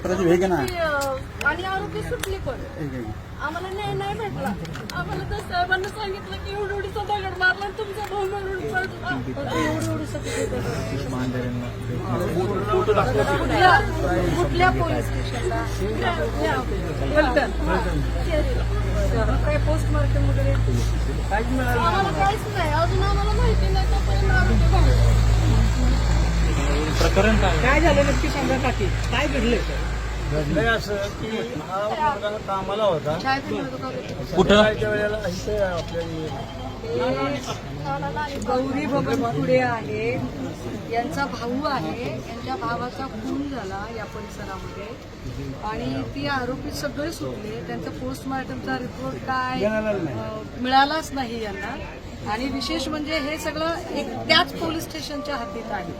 प्रदीप हे घे ना आणि आरोपी सुटली पण आम्हाला न्याय नाही भेटला आम्हाला तर साहेबांना सांगितलं की एवढी एवढीचा दगड मारला तुमचा भाऊ म्हणून कुठल्या पोलीस स्टेशनला काय पोस्टमार्टम वगैरे? आम्हाला काहीच नाही. अजून आम्हाला माहिती नाही तोपर्यंत आरोपी भाऊ काय? झालं नक्की सांगा काकी. काय घडलंय? घडलंय असं की हा मुलगा कामाला होता. शाळेत कुठं? वेळेला इथे आपल्या गौरी भवन पुढे आहे यांचा भाऊ आहे. यांच्या भावाचा खून झाला या परिसरामध्ये. आणि ती आरोपी सगळे सुटले. त्यांचा पोस्टमार्टमचा रिपोर्ट काय मिळालाच नाही यांना. आणि विशेष म्हणजे हे सगळं एक त्याच पोलीस स्टेशनच्या हातीत आहे.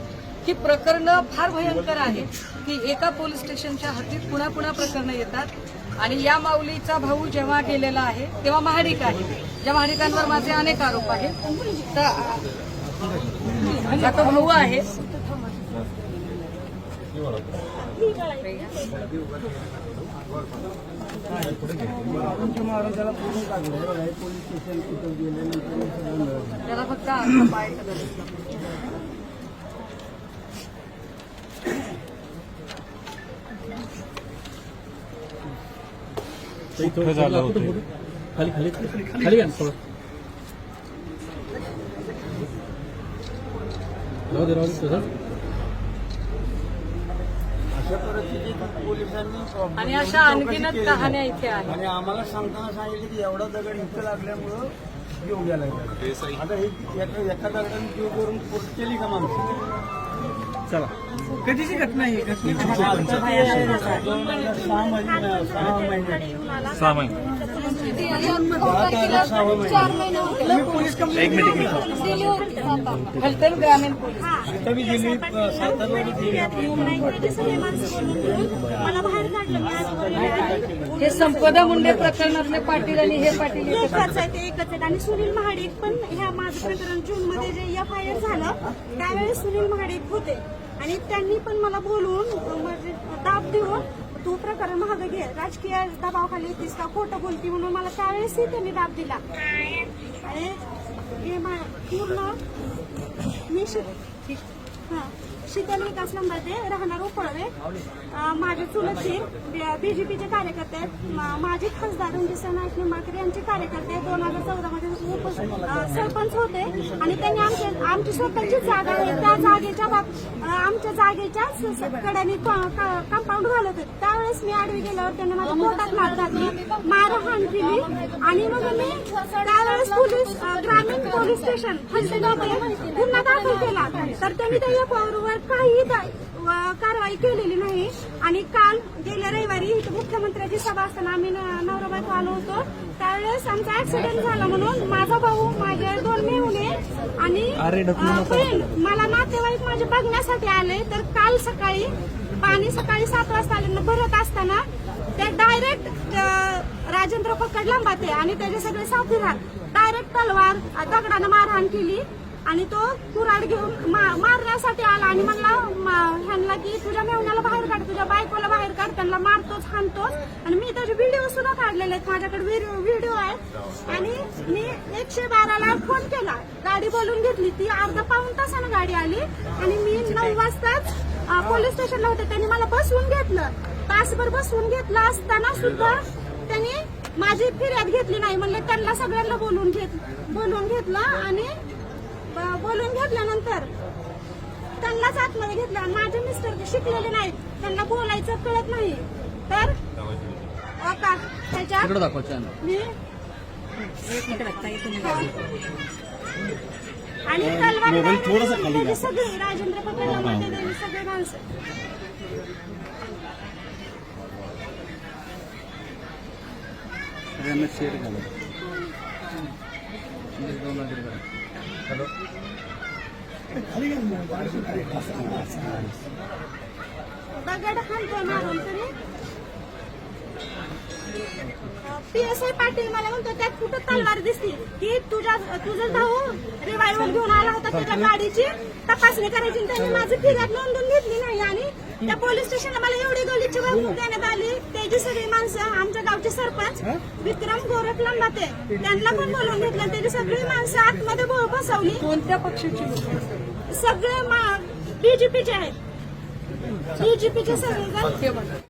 ही प्रकरणं फार भयंकर आहेत की एका पोलीस स्टेशनच्या हातीत पुन्हा पुन्हा प्रकरणं येतात. आणि या माऊलीचा भाऊ जेव्हा गेलेला आहे तेव्हा महाडिक आहे. ज्या महाडिकांवर माझे अनेक आरोप आहेत. तर आता भाऊ आहे हे हे त्याला फक्त पाय झालं होतं खाली खाली खाली घ्या राहू दे राहू दे तसंच. अशा परिस्थितीत पोलिसांनी प्रॉब्लेम आणि अशा अनगिनत कहाण्या इथे आहेत. आणि आम्हाला सांगताना सांगितलं की एवढा दगड इथं लागल्यामुळं जीव गेला. आता हे एका एका दगडाने जीव करून पोस्ट केली का माणसं? चला. कधीची घटना आहे घटनेची सहा महिने सहा महिने. सहा महिने. महिने ग्रामीण मला हे संपदा मुंडे प्रकरणातले पाटील आणि हे पाटील एकच आहे ते एकच आहेत. आणि सुनील महाडिक पण ह्या माझं प्रकरण जून मध्ये जे एफ आय आर झालं त्यावेळेस सुनील महाडिक होते. आणि त्यांनी पण मला बोलवून म्हणजे दाब देऊन तू प्रकरण महाग घे. राजकीय दबावाखाली येतीस का? खोटं बोलती म्हणून मला त्यावेळेसही त्यांनी दाब दिला. अरे हे पूर्ण मी शिक हा. शीतल विकास नंबरचे राहणार उपळवे माझे चुलतचे बीजेपीचे कार्यकर्ते आहेत. मा- खासदार रणजित नाईक निंबाळकर यांचे कार्यकर्ते दोन हजार चौदा मध्ये उप सरपंच होते. आणि त्यांनी आमच्या आमची स्वतःची जागा आहे. त्या जागेच्या बाब आमच्या जागेच्या स- कड्याने कंपाऊंड घालत होते. त्यावेळेस मी आडवी गेल्यावर त्यांनी माझ्या पोटात मार घातली. मारहाण केली. आणि मग मी त्यावेळेस पोलीस ग्रामीण पोलीस स्टेशन हलसेगावमध्ये गुन्हा दाखल केला. तर त्यांनी त्या पॉवरवर काही कारवाई केलेली नाही. आणि काल गेल्या रविवारी इथं मुख्यमंत्र्याची सभा असताना आम्ही न- नवरा बायको आलो होतो. त्यावेळेस आमचा ऍक्सिडेंट झाला म्हणून माझा भाऊ माझे दोन मेहुणे आणि बहीण मला नातेवाईक माझे बघण्यासाठी आले. तर काल सकाळी पाणी सकाळी सात वाजता आले भरत असताना ते डायरेक्ट राजेंद्र पकड लांबाते आणि त्याचे सगळे साथीदार डायरेक्ट तलवार दगडानं मारहाण केली. आणि तो कुराड घेऊन मा- मारण्यासाठी आला आणि म्हणला ह्यांना की तुझ्या मेवण्याला बाहेर काढ तुझ्या बायकोला बाहेर काढ त्यांना मारतोच हाणतोच. आणि मी त्याचे व्हिडिओ सुद्धा काढलेले आहेत. माझ्याकडे व्हिडिओ आहे. आणि मी एकशे बाराला फोन केला. गाडी बोलून घेतली. ती अर्धा पाऊन तासानं गाडी आली. आणि मी नऊ वाजताच पोलीस स्टेशनला होते. त्यांनी मला बसवून घेतलं. तासभर बसवून घेतला असताना सुद्धा त्यांनी माझी फिर्याद घेतली नाही. म्हणले त्यांना सगळ्यांना बोलून घेत बोलून घेतलं. आणि बोलून घेतल्यानंतर त्यांनाच आतमध्ये घेतलं. माझे मिस्टर शिकलेले नाहीत त्यांना बोलायचं कळत नाही. तर त्याच्यात दाखवा चॅनल मी आणि तलवार सगळी राजेंद्र पटेल सगळे माणसं. सगळ्यांना शेअर दगड मारून तरी पी एस आय पाटील मला म्हणतो त्यात कुठं तलवार दिसती की तुझ्या तुझं भाऊ अहवाल घेऊन आला होता त्याच्या गाडीची. तपासणी करायची आणि त्यांनी माझी फिर्याद नोंदवून घेतली नाही आणि त्या पोलीस स्टेशनला मला एवढी गलीची वाहतूक देण्यात आली. त्याची सगळी माणसं आमच्या गावचे सरपंच विक्रम गोरख लंबाते त्यांना पण बोलवून घेतलं. त्याची सगळी माणसं आतमध्ये बसवली. कोणत्या पक्षाची सगळे? बीजेपीचे आहेत. बीजेपीचे सगळे